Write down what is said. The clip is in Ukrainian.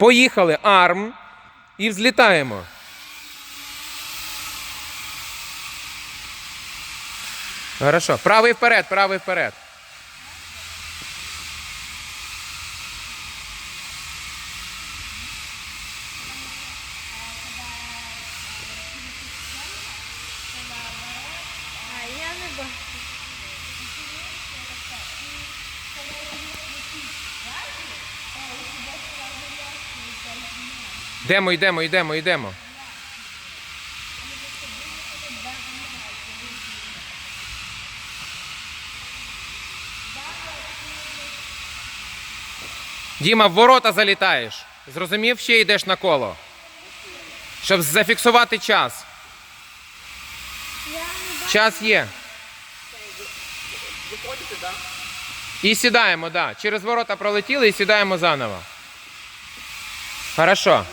Поїхали. Арм. І взлітаємо. Хорошо. Правий вперед, правий вперед. А я не бачу. Йдемо, йдемо, йдемо, йдемо. Діма, в ворота залітаєш. Зрозумів, ще йдеш на коло. Щоб зафіксувати час. Час є. І сідаємо, так. Да. Через ворота пролетіли і сідаємо заново. Хорошо.